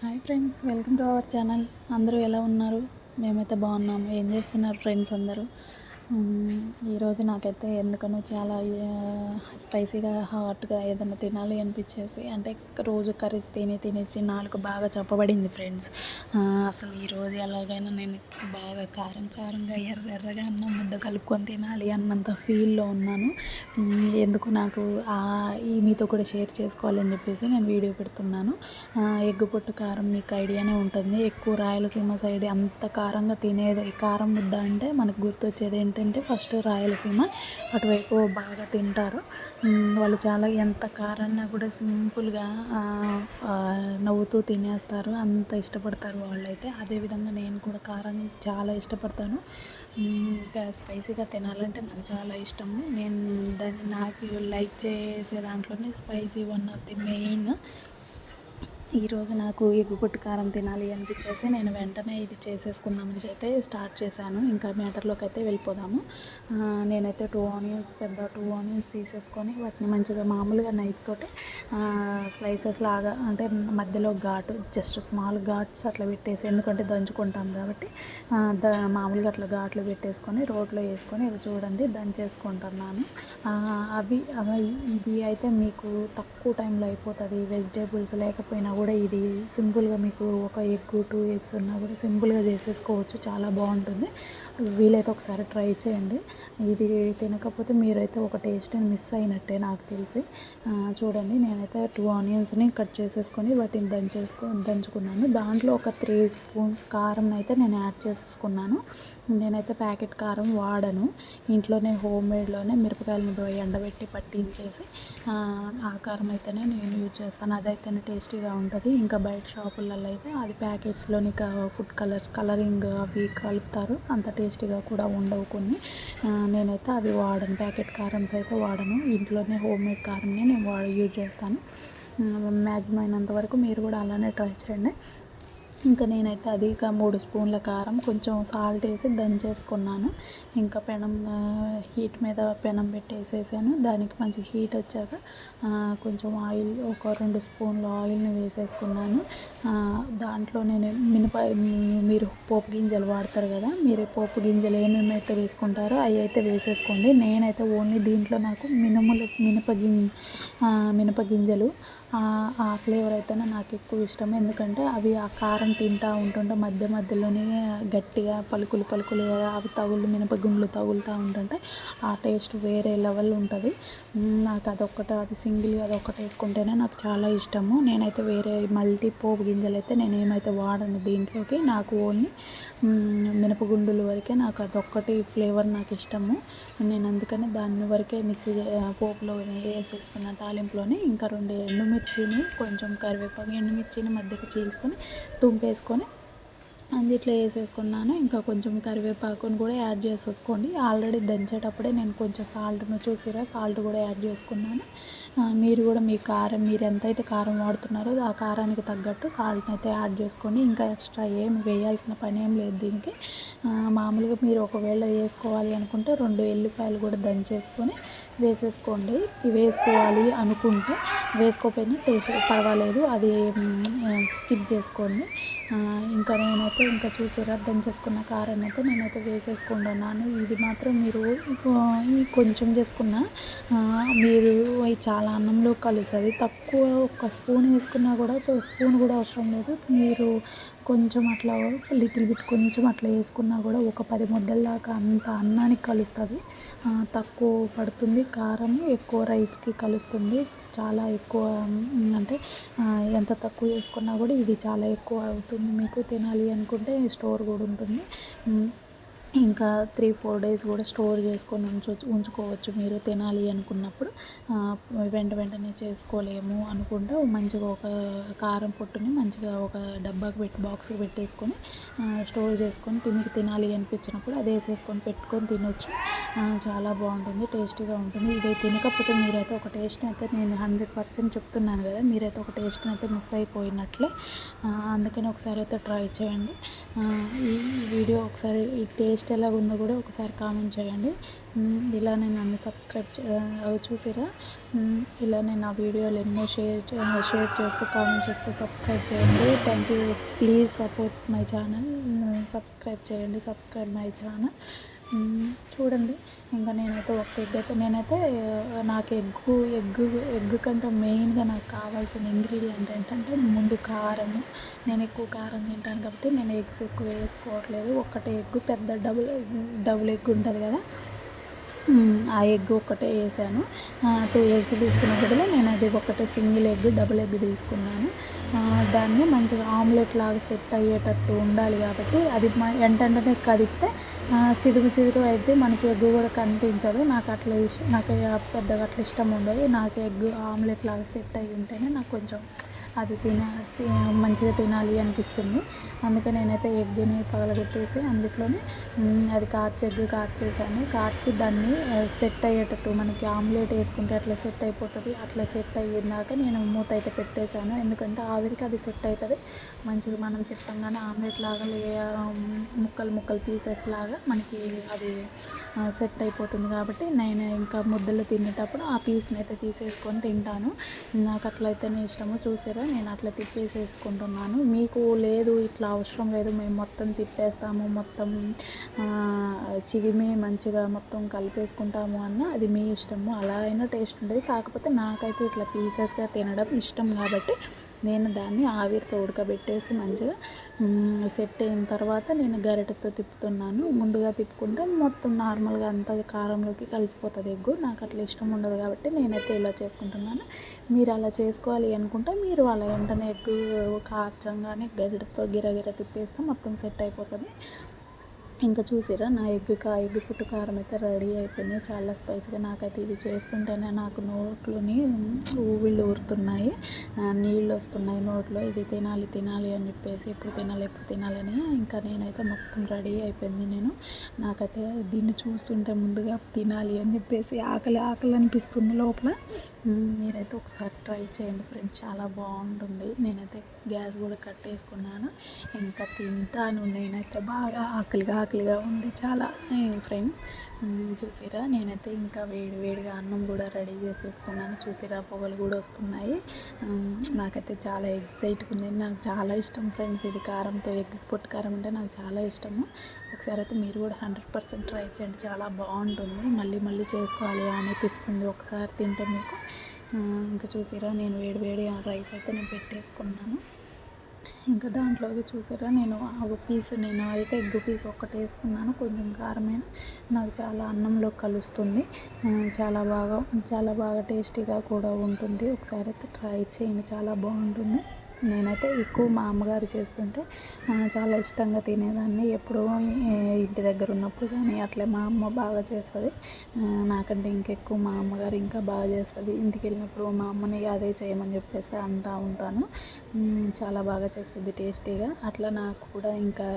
Hi friends welcome to our channel. అందరూ ఎలా ఉన్నారు? మేమైతే బాగున్నాము. ఏం చేస్తున్నారు ఫ్రెండ్స్ అందరూ? ఈరోజు నాకైతే ఎందుకనో చాలా స్పైసీగా హాట్గా ఏదైనా తినాలి అనిపించేసి అంటే రోజు కర్రీస్ తిని తినేసి నాలుగు బాగా చెప్పబడింది ఫ్రెండ్స్. అసలు ఈరోజు ఎలాగైనా నేను బాగా కారం కారంగా ఎర్ర ఎర్రగా అన్నం ముద్ద కలుపుకొని తినాలి అన్నంత ఫీల్లో ఉన్నాను. ఎందుకు నాకు ఈ మీతో కూడా షేర్ చేసుకోవాలని చెప్పేసి నేను వీడియో పెడుతున్నాను. ఆ, ఎగ్గు పొట్టు కారం మీకు ఐడియానే ఉంటుంది. ఎక్కువ రాయలసీమ సైడ్ అంత కారంగా తినేది కారం ముద్ద అంటే మనకు గుర్తొచ్చేది ఏంటి ఏంటంటే ఫస్ట్ రాయలసీమ అటువైపు బాగా తింటారు. వాళ్ళు చాలా ఎంత కారన్నా కూడా సింపుల్గా నవ్వుతూ తినేస్తారు. అంత ఇష్టపడతారు వాళ్ళైతే. అదేవిధంగా నేను కూడా కారం చాలా ఇష్టపడతాను. ఇంకా స్పైసీగా తినాలంటే నాకు చాలా ఇష్టము. నేను దాన్ని నాకు లైక్ చేసే దాంట్లోనే spicy one of the main. ఈరోజు నాకు ఎగ్గు పొట్టు కారం తినాలి అనిపించేసి నేను వెంటనే ఇది చేసేసుకుందామని అయితే స్టార్ట్ చేశాను. ఇంకా మ్యాటర్లోకి అయితే వెళ్ళిపోదాము. నేనైతే టూ ఆనియన్స్ పెద్ద టూ ఆనియన్స్ తీసేసుకొని వాటిని మంచిగా మామూలుగా నైఫ్ తోటి స్లైసెస్ లాగా అంటే మధ్యలో ఘాటు జస్ట్ స్మాల్ ఘాట్స్ అట్లా పెట్టేసి ఎందుకంటే దంచుకుంటాం కాబట్టి ద మామూలుగా అట్లా ఘాట్లు పెట్టేసుకొని రోట్లో వేసుకొని ఇవి చూడండి దంచేసుకుంటున్నాను అవి అవి ఇది అయితే మీకు తక్కువ టైంలో అయిపోతుంది వెజిటేబుల్స్ లేకపోయినా కూడా ఇది సింపుల్గా మీకు ఒక ఎగ్ టూ ఎగ్స్ ఉన్నా కూడా సింపుల్గా చేసేసుకోవచ్చు. చాలా బాగుంటుంది. వీలైతే ఒకసారి ట్రై చేయండి. ఇది తినకపోతే మీరైతే ఒక టేస్ట్ని మిస్ అయినట్టే నాకు తెలిసి. చూడండి నేనైతే టూ ఆనియన్స్ని కట్ చేసేసుకొని వాటిని దంచేసుకో దంచుకున్నాను. దాంట్లో ఒక త్రీ స్పూన్స్ కారం అయితే నేను యాడ్ చేసేసుకున్నాను. నేనైతే ప్యాకెట్ కారం వాడను. ఇంట్లోనే హోమ్ మేడ్లోనే మిరపకాయలను పోయి ఎండబెట్టి పట్టించేసి ఆ, ఆ కారం అయితేనే నేను యూజ్ చేస్తాను. అదైతేనే టేస్టీగా ఉంటుంది ఉంటుంది ఇంకా బయట షాపులలో అయితే అది ప్యాకెట్స్లోని ఫుడ్ కలర్స్ కలరింగ్ అవి కలుపుతారు. అంత టేస్టీగా కూడా ఉండవు కొన్ని. నేనైతే అవి వాడను. ప్యాకెట్ కారమ్స్ అయితే వాడను. ఇంట్లోనే హోమ్ మేడ్ కారంనే నేను వాడ యూజ్ చేస్తాను. మ్యాక్సిమం అయినంత వరకు మీరు కూడా అలానే ట్రై చేయండి. ఇంకా నేనైతే అది ఇక మూడు స్పూన్ల కారం కొంచెం సాల్ట్ వేసి దంచేసుకున్నాను. ఇంకా పెనం హీట్ మీద పెనం పెట్టేసేసాను. దానికి మంచి హీట్ వచ్చాక కొంచెం ఆయిల్ ఒక రెండు స్పూన్ల ఆయిల్ని వేసేసుకున్నాను. దాంట్లో నేను మినప మీరు పోపు గింజలు వాడతారు కదా మీరు పోపు గింజలు ఏమేమి అయితే వేసుకుంటారో అవి అయితే వేసేసుకోండి. నేనైతే ఓన్లీ దీంట్లో నాకు మినుములు మినప గిం మినప గింజలు ఆ ఫ్లేవర్ అయితేనే నాకు ఎక్కువ ఇష్టం. ఎందుకంటే అవి ఆ కారం తింటూ ఉంటుంటే మధ్య మధ్యలోనే గట్టిగా పలుకులు పలుకులు అవి తగులు మినపగుండ్లు తగులుతూ ఉంటుంటే ఆ టేస్ట్ వేరే లెవెల్ ఉంటుంది. నాకు అదొక్కటి అది సింగిల్గా అదొక్కటి వేసుకుంటేనే నాకు చాలా ఇష్టము. నేనైతే వేరే మల్టీ పోపు గింజలు అయితే నేను ఏమైతే వాడను దీంట్లోకి నాకు ఓన్లీ మినపగుండులు వరకే నాకు అదొక్కటి ఫ్లేవర్ నాకు ఇష్టము. నేను అందుకని దాని వరకే మిక్సీ పోపులో వేసేసుకున్న తాలింపులోనే. ఇంకా రెండు ఎండుమిర్చిని కొంచెం కరివేపాకు ఎండుమిర్చిని మధ్యకి చీల్చుకొని తుంపేసుకొని అందుట్లో వేసేసుకున్నాను. ఇంకా కొంచెం కరివేపాకుని కూడా యాడ్ చేసేసుకోండి. ఆల్రెడీ దంచేటప్పుడే నేను కొంచెం సాల్ట్ను చూసిరా సాల్ట్ కూడా యాడ్ చేసుకున్నాను. మీరు కూడా మీ కారం మీరు ఎంతైతే కారం వాడుతున్నారో ఆ కారానికి తగ్గట్టు సాల్ట్ని అయితే యాడ్ చేసుకోండి ఇంకా ఎక్స్ట్రా ఏం వేయాల్సిన పని ఏం లేదు దీనికి. మామూలుగా మీరు ఒకవేళ వేసుకోవాలి అనుకుంటే రెండు ఎల్లిపాయలు కూడా దంచేసుకొని వేసేసుకోండి. వేసుకోవాలి అనుకుంటే వేసుకోకపోయినా టేస్ట్ పర్వాలేదు. అది స్కిప్ చేసుకోండి. ఇంకా నేనైతే ఇంకా చూసి అర్థం చేసుకున్న కారం అయితే నేనైతే వేసేసుకుంటున్నాను. ఇది మాత్రం మీరు కొంచెం చేసుకున్న మీరు చాలా అన్నంలో కలుస్తుంది. తక్కువ ఒక స్పూన్ వేసుకున్నా కూడా స్పూన్ కూడా అవసరం లేదు. మీరు కొంచెం అట్లా లిటిల్ బిట్ కొంచెం అట్లా వేసుకున్నా కూడా ఒక పది ముద్దల దాకా అంత అన్నానికి కలుస్తుంది. తక్కువ పడుతుంది. కారం ఎక్కువ రైస్కి కలుస్తుంది. చాలా ఎక్కువ అంటే ఎంత తక్కువ వేసుకున్నా కూడా ఇది చాలా ఎక్కువ అవుతుంది. మీకు తినాలి అనుకుంటే స్టోర్ కూడా ఉంటుంది. ఇంకా త్రీ ఫోర్ డేస్ కూడా స్టోర్ చేసుకొని ఉంచు ఉంచుకోవచ్చు మీరు తినాలి అనుకున్నప్పుడు. వెంట వెంటనే చేసుకోలేము అనుకుంటే మంచిగా ఒక కారం పొట్టుని మంచిగా ఒక డబ్బాకి పెట్టి బాక్స్కి పెట్టేసుకొని స్టోర్ చేసుకొని తినికి తినాలి అనిపించినప్పుడు అది వేసేసుకొని పెట్టుకొని తినొచ్చు. చాలా బాగుంటుంది టేస్టీగా ఉంటుంది. ఇది తినకపోతే మీరైతే ఒక టేస్ట్ అయితే నేను హండ్రెడ్ పర్సెంట్ చెప్తున్నాను కదా మీరైతే ఒక టేస్ట్ని అయితే మిస్ అయిపోయినట్లే. అందుకని ఒకసారి అయితే ట్రై చేయండి. ఈ వీడియో ఒకసారి ఈ టేస్ట్ టేస్ట్ ఉందో కూడా ఒకసారి కామెంట్ చేయండి. ఇలానే నన్ను సబ్స్క్రైబ్ చూసిరా? ఇలా నేను నా వీడియోలు ఎన్నో షేర్ షేర్ చేస్తూ కామెంట్ చేస్తూ సబ్స్క్రైబ్ చేయండి. Thank you please support my channel. Subscribe చేయండి. Subscribe my channel. చూడండి. ఇంకా నేనైతే ఒక ఎగ్ అయితే నేనైతే నాకు ఎగ్గు ఎగ్గు ఎగ్ కంటే మెయిన్గా నాకు కావాల్సిన ఇంగ్రీడియంట్ ఏంటంటే ముందు కారం నేను ఎక్కువ కారం తింటాను కాబట్టి నేను ఎగ్స్ ఎక్కువ వేసుకోవట్లేదు. ఒక్కటే ఎగ్ పెద్ద డబుల్ డబుల్ ఎగ్ ఉంటుంది కదా. ఆ ఎగ్ ఒక్కటే వేసాను. టూ ఎగ్స్ తీసుకున్న బదులు నేను అది ఒకటే సింగిల్ ఎగ్ డబుల్ ఎగ్ తీసుకున్నాను. దాన్ని మంచిగా ఆమ్లెట్ లాగా సెట్ అయ్యేటట్టు ఉండాలి కాబట్టి అది ఎంటంటనే కదిపితే చిదుగు చిదుగు అయితే మనకి ఎగ్ కూడా కనిపించదు. నాకు అట్లా నాకు పెద్దగా అట్లా ఇష్టం ఉండదు. నాకు ఎగ్ ఆమ్లెట్ లాగా సెట్ అయ్యి ఉంటేనే నాకు కొంచెం అది తిన మంచిగా తినాలి అనిపిస్తుంది. అందుకే నేనైతే ఎగ్ని పగలగొట్టేసి అందులోనే అది కార్చి ఎగ్ కార్చేసాను కార్చి దాన్ని సెట్ అయ్యేటట్టు మనకి ఆమ్లెట్ వేసుకుంటే అట్లా సెట్ అయిపోతుంది. అట్లా సెట్ అయ్యేదాకా నేను మూత అయితే పెట్టేశాను. ఎందుకంటే ఆవిరికి అది సెట్ అవుతుంది మంచిగా మనం తిప్పంగానే ఆమ్లెట్ లాగా లే ముక్కలు ముక్కలు పీసెస్ లాగా మనకి అది సెట్ అయిపోతుంది కాబట్టి నేను ఇంకా ముద్దలు తినేటప్పుడు ఆ పీస్ని అయితే తీసేసుకొని తింటాను. నాకు అట్లయితేనే ఇష్టము. చూసారా? నేను అట్లా తిప్పేసేసుకుంటున్నాను. మీకు లేదు ఇట్లా అవసరం లేదు. మేము మొత్తం తిప్పేస్తాము మొత్తం చిగిమి మంచిగా మొత్తం కలిపేసుకుంటాము అన్న అది మీ ఇష్టము. అలా అయినా టేస్ట్ ఉంటుంది కాకపోతే నాకైతే ఇట్లా పీసెస్గా తినడం ఇష్టం కాబట్టి నేను దాన్ని ఆవిరితో ఉడకబెట్టేసి మంచిగా సెట్ అయిన తర్వాత నేను గరిటెతో తిప్పుతున్నాను ముందుగా తిప్పుకుంటే మొత్తం నార్మల్గా అంతా కారంలోకి కలిసిపోతుంది ఎగ్గు నాకు అట్లా ఇష్టం ఉండదు కాబట్టి నేనైతే ఇలా చేసుకుంటున్నాను మీరు అలా చేసుకోవాలి అనుకుంటే మీరు అలా వెంటనే ఎగ్గు కార్చంగానే గరిటెతో గిరగిర తిప్పేస్తే మొత్తం సెట్ అయిపోతుంది ఇంకా చూసిరా నా ఎగ్ కా ఎగ్ పుట్టు కారం అయితే రెడీ అయిపోయింది చాలా స్పైసీగా నాకైతే ఇది చేస్తుంటేనే నాకు నోట్లోని ఊవిళ్ళు వస్తున్నాయి. నీళ్ళు వస్తున్నాయి నోట్లో. ఇది తినాలి తినాలి అని చెప్పేసి ఎప్పుడు తినాలి ఎప్పుడు తినాలని ఇంకా నేనైతే మొత్తం రెడీ అయిపోయింది నేను. నాకైతే దీన్ని చూస్తుంటే ముందుగా తినాలి అని చెప్పేసి ఆకలి ఆకలి అనిపిస్తుంది లోపల. మీరైతే ఒకసారి ట్రై చేయండి ఫ్రెండ్స్. చాలా బాగుంటుంది. నేనైతే గ్యాస్ కూడా కట్టేసుకున్నాను. ఇంకా తింటాను. నేనైతే బాగా ఆకలిగా ఆకలిగా ఉంది చాలా. ఫ్రెండ్స్ చూసిరా? నేనైతే ఇంకా వేడి వేడిగా అన్నం కూడా రెడీ చేసేసుకున్నాను. చూసిరా? పొగలు కూడా వస్తున్నాయి. నాకైతే చాలా ఎగ్జైట్గా ఉంది. నాకు చాలా ఇష్టం ఫ్రెండ్స్. ఇది కారంతో ఎగ్ పొట్టు కారం అంటే నాకు చాలా ఇష్టము. ఒకసారి అయితే మీరు కూడా హండ్రెడ్ పర్సెంట్ ట్రై చేయండి. చాలా బాగుంటుంది. మళ్ళీ మళ్ళీ చేసుకోవాలి అనిపిస్తుంది ఒకసారి తింటే మీకు. ఇంకా చూసిరా? నేను వేడి వేడి రైస్ అయితే నేను పెట్టేసుకున్నాను. ఇంకా దాంట్లోకి చూసారా? నేను ఒక పీస్ నేను అయితే ఎగ్ పీస్ ఒక్కటి వేసుకున్నాను. కొంచెం కారమైన నాకు చాలా అన్నంలో కలుస్తుంది. చాలా బాగా చాలా బాగా టేస్టీగా కూడా ఉంటుంది. ఒకసారి అయితే ట్రై చేయండి. చాలా బాగుంటుంది. నేనైతే ఎక్కువ మా అమ్మగారు చేస్తుంటే చాలా ఇష్టంగా తినేదాన్ని. ఎప్పుడూ ఇంటి దగ్గర ఉన్నప్పుడు కానీ అట్లే మా అమ్మ బాగా చేస్తుంది. నాకంటే ఇంకెక్కువ మా అమ్మగారు ఇంకా బాగా చేస్తుంది. ఇంటికి వెళ్ళినప్పుడు మా అమ్మని అదే చేయమని చెప్పేసి అంటూ ఉంటాను. చాలా బాగా చేస్తుంది టేస్టీగా. అట్లా నాకు కూడా ఇంకా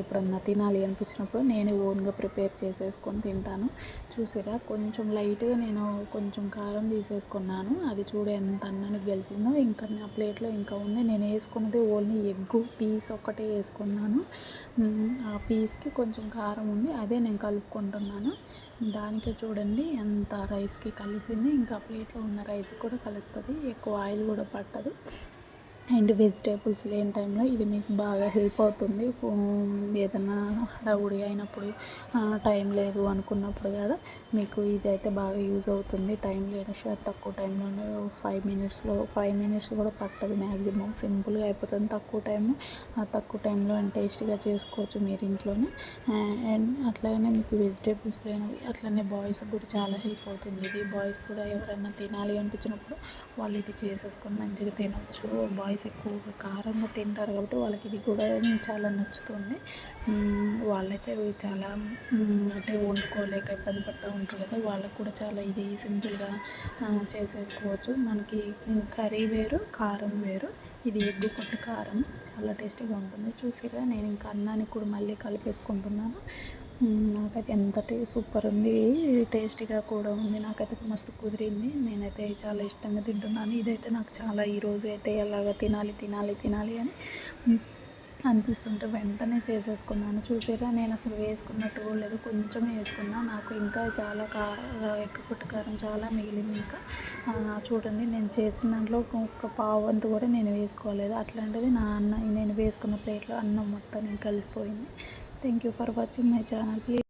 ఎప్పుడన్నా తినాలి అనిపించినప్పుడు నేను ఓన్గా ప్రిపేర్ చేసేసుకొని తింటాను. చూసిరా కొంచెం లైట్గా నేను కొంచెం కారం తీసేసుకున్నాను. అది చూడ ఎంత అన్నానికి గెలిచిందో ఇంకా నా ప్లేట్లో ఇంకా ఉంది నేను వేసుకున్నది ఓన్లీ ఎగ్గు పీస్ ఒక్కటే వేసుకున్నాను. ఆ పీస్కి కొంచెం కారం ఉంది అదే నేను కలుపుకుంటున్నాను. దానికే చూడండి ఎంత రైస్కి కలిసింది. ఇంకా ప్లేట్లో ఉన్న రైస్ కూడా కలుస్తుంది ఎక్కువ ఆయిల్ కూడా పట్టదు. అండ్ వెజిటేబుల్స్ లేని టైంలో ఇది మీకు బాగా హెల్ప్ అవుతుంది. ఏదైనా హడావుడి అయినప్పుడు టైం లేదు అనుకున్నప్పుడు కూడా మీకు ఇది అయితే బాగా యూజ్ అవుతుంది. టైం లేని షార్ తక్కువ టైంలోనే ఫైవ్ మినిట్స్లో ఫైవ్ మినిట్స్ కూడా పట్టదు మ్యాక్సిమం సింపుల్గా అయిపోతుంది తక్కువ టైము. ఆ తక్కువ టైంలో టేస్టీగా చేసుకోవచ్చు మీరు ఇంట్లోనే. అండ్ అట్లాగనే మీకు వెజిటేబుల్స్ లేనివి అట్లనే బాయ్స్ కూడా చాలా హెల్ప్ అవుతుంది. ఇది బాయ్స్ కూడా ఎవరైనా తినాలి అనిపించినప్పుడు వాళ్ళు ఇది చేసేసుకొని మంచిగా తినవచ్చు బాయ్స్ రైస్ ఎక్కువగా కారంగా తింటారు కాబట్టి వాళ్ళకి ఇది కూడా చాలా నచ్చుతుంది. వాళ్ళైతే చాలా అంటే వండుకోలేక ఇబ్బంది పడుతూ ఉంటారు కదా వాళ్ళకు కూడా చాలా ఇది సింపుల్గా చేసేసుకోవచ్చు. మనకి కర్రీ వేరు కారం వేరు. ఇది ఎగ్గు కొట్టు కారం చాలా టేస్టీగా ఉంటుంది. చూసిరా నేను ఇంకా అన్నానికి కూడా మళ్ళీ కలిపేసుకుంటున్నాను. నాకైతే ఎంతటి సూపర్ ఉంది. టేస్టీగా కూడా ఉంది. నాకైతే మస్తు కుదిరింది. నేనైతే చాలా ఇష్టంగా తింటున్నాను. ఇదైతే నాకు చాలా ఈరోజు అయితే ఎలాగ తినాలి తినాలి తినాలి అని అనిపిస్తుంటే వెంటనే చేసేసుకున్నాను. చూసారా? నేను అసలు వేసుకున్నట్టు కూడా లేదు. కొంచెం వేసుకున్నా. నాకు ఇంకా చాలా కా ఎక్కువ పుట్టు కారం చాలా మిగిలింది ఇంకా. చూడండి. నేను చేసిన దాంట్లో ఒక- పావు వంతు కూడా నేను వేసుకోలేదు. అట్లాంటిది నా అన్న నేను వేసుకున్న ప్లేట్లో అన్నం మొత్తం నేను కలిసిపోయింది thank you for watching my channel please